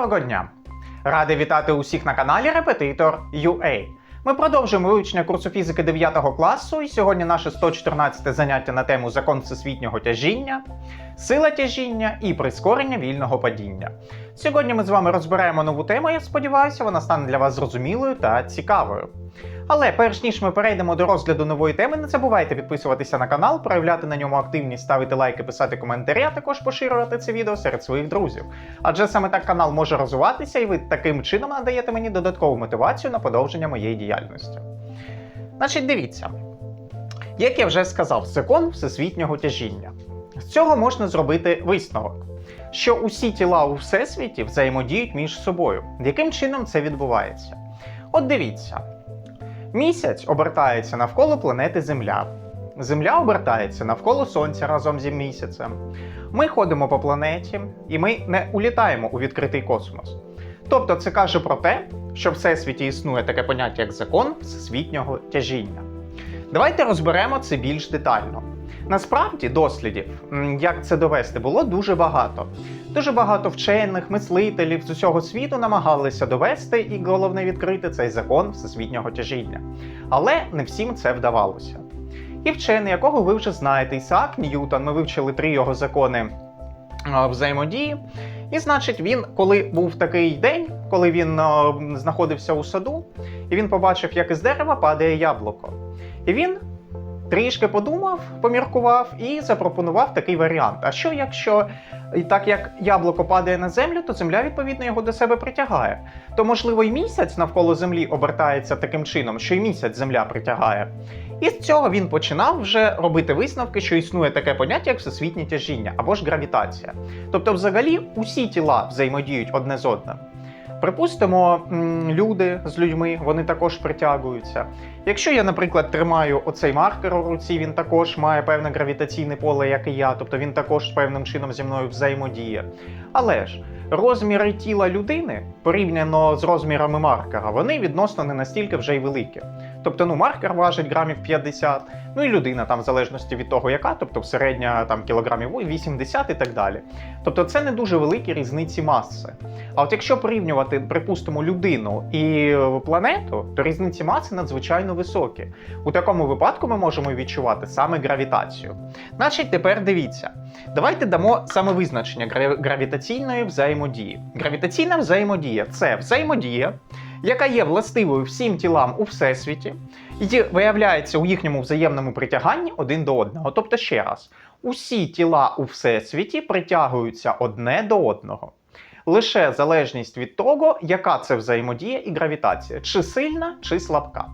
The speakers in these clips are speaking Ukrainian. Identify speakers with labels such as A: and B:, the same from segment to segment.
A: Доброго дня! Радий вітати усіх на каналі Репетитор UA. Ми продовжуємо вивчення курсу фізики 9 класу, і сьогодні наше 114 заняття на тему закон всесвітнього тяжіння, сила тяжіння і прискорення вільного падіння. Сьогодні ми з вами розберемо нову тему, я сподіваюся, вона стане для вас зрозумілою та цікавою. Але перш ніж ми перейдемо до розгляду нової теми, не забувайте підписуватися на канал, проявляти на ньому активність, ставити лайки, писати коментарі, а також поширювати це відео серед своїх друзів. Адже саме так канал може розвиватися, і ви таким чином надаєте мені додаткову мотивацію на подовження моєї діяльності. Значить, дивіться, як я вже сказав, закон всесвітнього тяжіння. З цього можна зробити висновок, що усі тіла у всесвіті взаємодіють між собою. Яким чином це відбувається? От дивіться. Місяць обертається навколо планети Земля. Земля обертається навколо Сонця разом зі місяцем. Ми ходимо по планеті і ми не улітаємо у відкритий космос. Тобто це каже про те, що в всесвіті існує таке поняття як закон всесвітнього тяжіння. Давайте розберемо це більш детально. Насправді дослідів, як це довести, було дуже багато. Дуже багато вчених, мислителів з усього світу намагалися довести і головне відкрити цей закон всесвітнього тяжіння. Але не всім це вдавалося. І вчений, якого ви вже знаєте, Ісаак Ньютон, ми вивчили три його закони е, взаємодії. І значить, він, коли був такий день, коли він е, знаходився у саду, і він побачив, як із дерева падає яблуко. І він трішки подумав, поміркував і запропонував такий варіант. А що якщо і так як яблуко падає на землю, то земля відповідно його до себе притягає. То можливо і місяць навколо землі обертається таким чином, що і місяць земля притягає. І з цього він починав вже робити висновки, що існує таке поняття, як всесвітнє тяжіння або ж гравітація. Тобто, взагалі, усі тіла взаємодіють одне з одним. Припустимо, люди з людьми вони також притягуються. Якщо я, наприклад, тримаю оцей маркер у руці, він також має певне гравітаційне поле, як і я, тобто він також певним чином зі мною взаємодіє. Але ж розміри тіла людини порівняно з розмірами маркера, вони відносно не настільки вже й великі. Тобто, ну, маркер важить грамів 50, ну і людина там, в залежності від того, яка, тобто середня там кілограмів 80 і так далі. Тобто це не дуже великі різниці маси. А от якщо порівнювати, припустимо, людину і планету, то різниці маси надзвичайно високі. У такому випадку ми можемо відчувати саме гравітацію. Значить, тепер дивіться. Давайте дамо саме визначення гравітаційної взаємодії. Гравітаційна взаємодія це взаємодія, яка є властивою всім тілам у всесвіті, і виявляється у їхньому взаємному притяганні один до одного. Тобто, ще раз, усі тіла у всесвіті притягуються одне до одного. Лише залежність від того, яка це взаємодія і гравітація, чи сильна, чи слабка.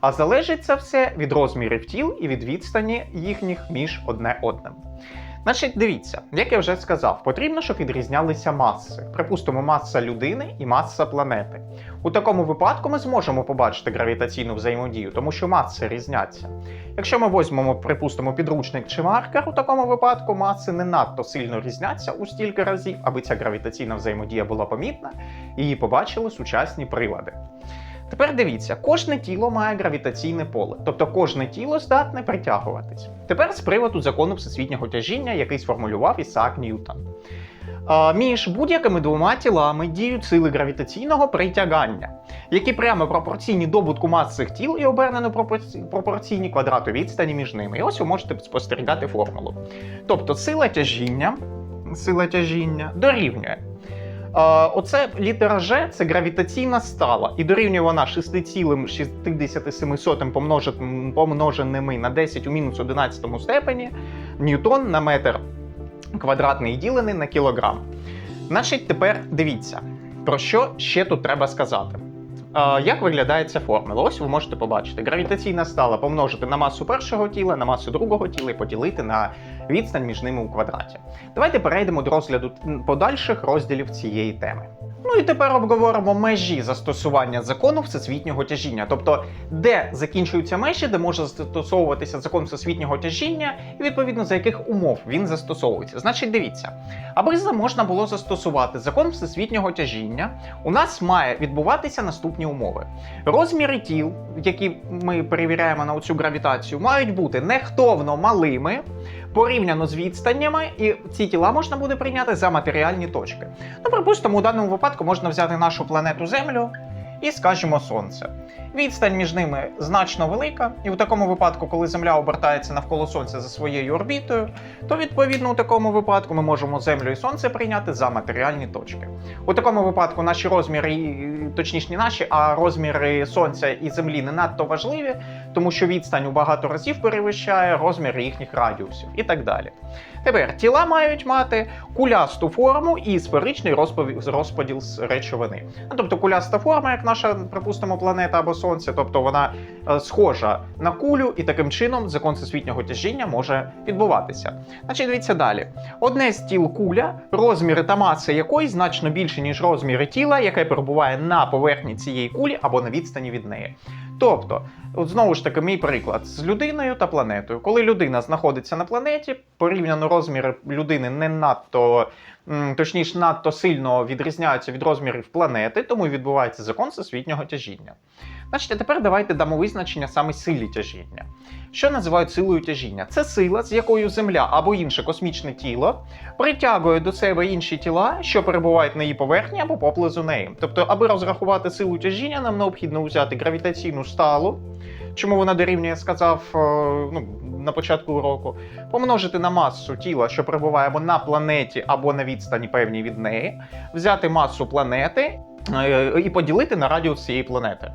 A: А залежить це все від розмірів тіл і від відстані їхніх між одне одним. Значить, дивіться, як я вже сказав, потрібно, щоб відрізнялися маси. Припустимо, маса людини і маса планети. У такому випадку ми зможемо побачити гравітаційну взаємодію, тому що маси різняться. Якщо ми візьмемо, припустимо, підручник чи маркер, у такому випадку маси не надто сильно різняться у стільки разів, аби ця гравітаційна взаємодія була помітна і її побачили сучасні прилади. Тепер дивіться, кожне тіло має гравітаційне поле, тобто кожне тіло здатне притягуватись. Тепер з приводу закону всесвітнього тяжіння, який сформулював Ісаак Ньютон. Між будь-якими двома тілами діють сили гравітаційного притягання, які прямо пропорційні добутку мас цих тіл і обернено пропорційні квадрату відстані між ними. І ось ви можете спостерігати формулу. Тобто сила тяжіння, сила тяжіння дорівнює. Оце літера Ж це гравітаційна стала, і дорівнює вона 6,67 помножен- помноженими на 10 у мінус 11 степені ньютон на метр квадратний ділений на кілограм. Значить, тепер дивіться, про що ще тут треба сказати. Як виглядає ця формула? Ось ви можете побачити. Гравітаційна стала помножити на масу першого тіла, на масу другого тіла і поділити на відстань між ними у квадраті. Давайте перейдемо до розгляду подальших розділів цієї теми. Ну і тепер обговоримо межі застосування закону всесвітнього тяжіння, тобто де закінчуються межі, де може застосовуватися закон всесвітнього тяжіння, і відповідно за яких умов він застосовується. Значить, дивіться, аби можна було застосувати закон всесвітнього тяжіння, у нас має відбуватися наступні умови. Розміри тіл, які ми перевіряємо на цю гравітацію, мають бути нехтовно малими, порівняно з відстаннями, і ці тіла можна буде прийняти за матеріальні точки. Ну, припустимо, у даному випадку можна взяти нашу планету Землю і, скажімо, Сонце. Відстань між ними значно велика, і в такому випадку, коли Земля обертається навколо Сонця за своєю орбітою, то відповідно у такому випадку ми можемо Землю і Сонце прийняти за матеріальні точки. У такому випадку наші розміри, точніше не наші, а розміри Сонця і Землі не надто важливі, тому що відстань у багато разів перевищає розміри їхніх радіусів і так далі. Тепер тіла мають мати кулясту форму і сферичний розподіл з речовини. Ну, тобто куляста форма, як наша, припустимо, планета або Сонце, тобто вона е, схожа на кулю, і таким чином закон всесвітнього тяжіння може відбуватися. Значить, дивіться далі. Одне з тіл куля, розміри та маса якої значно більше, ніж розміри тіла, яке перебуває на поверхні цієї кулі або на відстані від неї. Тобто, от знову ж таки, мій приклад з людиною та планетою. Коли людина знаходиться на планеті, порівняно розміри людини не надто, точніше, надто сильно відрізняються від розмірів планети, тому відбувається закон всесвітнього тяжіння. Значить, а тепер давайте дамо визначення саме силі тяжіння. Що називають силою тяжіння? Це сила, з якою Земля або інше космічне тіло притягує до себе інші тіла, що перебувають на її поверхні або поблизу неї. Тобто, аби розрахувати силу тяжіння, нам необхідно взяти гравітаційну сталу, чому вона дорівнює, я сказав е, ну, на початку уроку, помножити на масу тіла, що перебуває або на планеті, або на відстані певній від неї, взяти масу планети е, і поділити на радіус цієї планети.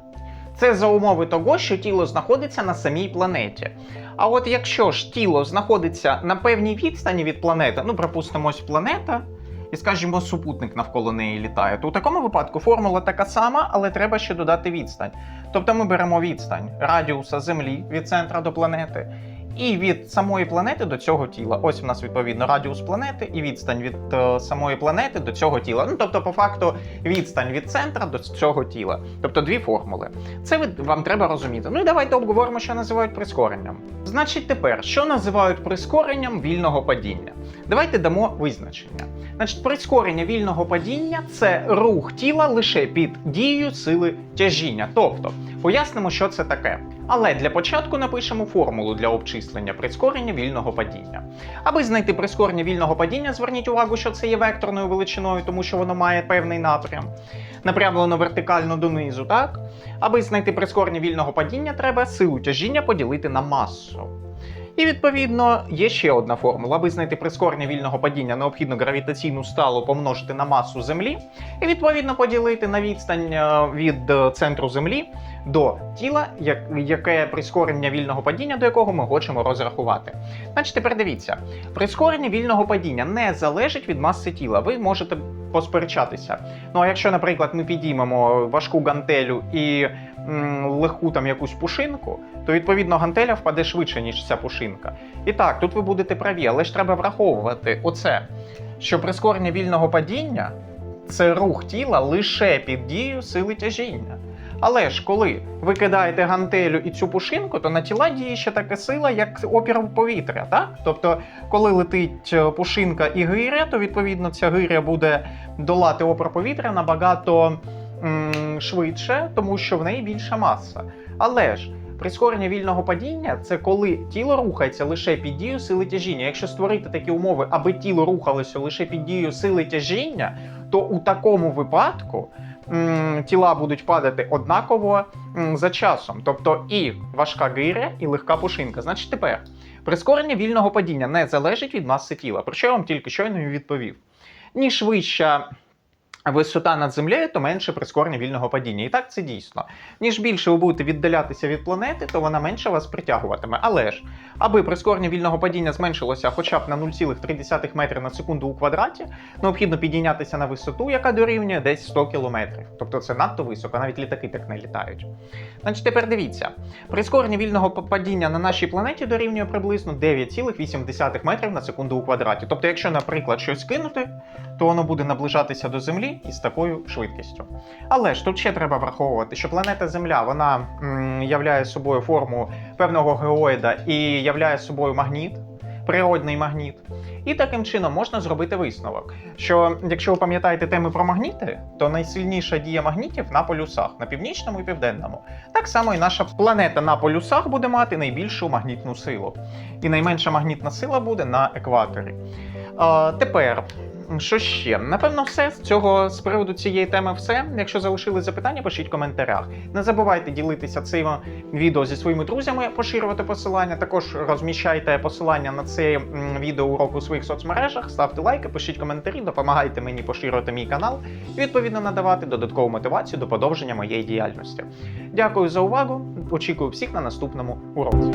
A: Це за умови того, що тіло знаходиться на самій планеті. А от якщо ж тіло знаходиться на певній відстані від планети, ну припустимо, ось планета, і скажімо, супутник навколо неї літає, то у такому випадку формула така сама, але треба ще додати відстань. Тобто ми беремо відстань радіуса Землі від центра до планети. І від самої планети до цього тіла. Ось у нас відповідно радіус планети і відстань від е, самої планети до цього тіла. Ну тобто, по факту, відстань від центра до цього тіла. Тобто дві формули. Це ви, вам треба розуміти. Ну і давайте обговоримо, що називають прискоренням. Значить, тепер, що називають прискоренням вільного падіння? Давайте дамо визначення. Значить, прискорення вільного падіння це рух тіла лише під дією сили тяжіння. Тобто, пояснимо, що це таке. Але для початку напишемо формулу для обчислення прискорення вільного падіння. Аби знайти прискорення вільного падіння, зверніть увагу, що це є векторною величиною, тому що воно має певний напрям, напрямлено вертикально донизу, так? Аби знайти прискорення вільного падіння, треба силу тяжіння поділити на масу. І відповідно є ще одна формула. Аби знайти прискорення вільного падіння, необхідно гравітаційну сталу помножити на масу Землі, і відповідно поділити на відстань е, від е, центру Землі до тіла, яке прискорення вільного падіння, до якого ми хочемо розрахувати. Значить, тепер дивіться, прискорення вільного падіння не залежить від маси тіла. Ви можете посперечатися. Ну а якщо, наприклад, ми підіймемо важку гантелю і м, легку там якусь пушинку, то відповідно гантеля впаде швидше, ніж ця пушинка. І так, тут ви будете праві, але ж треба враховувати оце, що прискорення вільного падіння це рух тіла лише під дією сили тяжіння. Але ж коли ви кидаєте гантелю і цю пушинку, то на тіла діє ще така сила, як опір повітря. Так? Тобто, коли летить е, пушинка і гиря, то відповідно ця гиря буде долати опір повітря набагато м, швидше, тому що в неї більша маса. Але ж прискорення вільного падіння це коли тіло рухається лише під дією сили тяжіння. Якщо створити такі умови, аби тіло рухалося лише під дією сили тяжіння, то у такому випадку тіла будуть падати однаково за часом. Тобто і важка гиря, і легка пушинка. Значить, тепер прискорення вільного падіння не залежить від маси тіла, про що я вам тільки щойно відповів. Ні швидша висота над землею, то менше прискорення вільного падіння. І так це дійсно. Ніж більше ви будете віддалятися від планети, то вона менше вас притягуватиме. Але ж, аби прискорення вільного падіння зменшилося хоча б на 0,3 метри на секунду у квадраті, необхідно підійнятися на висоту, яка дорівнює десь 100 кілометрів. Тобто це надто високо, навіть літаки так не літають. Значить, тепер дивіться: прискорення вільного падіння на нашій планеті дорівнює приблизно 9,8 метрів на секунду у квадраті. Тобто, якщо, наприклад, щось кинути, то воно буде наближатися до Землі із такою швидкістю. Але ж тут ще треба враховувати, що планета Земля вона м, являє собою форму певного геоїда і являє собою магніт. природний магніт. І таким чином можна зробити висновок, що якщо ви пам'ятаєте теми про магніти, то найсильніша дія магнітів на полюсах, на північному і південному. Так само і наша планета на полюсах буде мати найбільшу магнітну силу. І найменша магнітна сила буде на екваторі. А, тепер. Що ще? Напевно, все з цього з приводу цієї теми все. Якщо залишили запитання, пишіть в коментарях. Не забувайте ділитися цим відео зі своїми друзями, поширювати посилання. Також розміщайте посилання на це м, відеоурок у своїх соцмережах, ставте лайки, пишіть коментарі, допомагайте мені поширювати мій канал і відповідно надавати додаткову мотивацію до подовження моєї діяльності. Дякую за увагу. Очікую всіх на наступному уроці.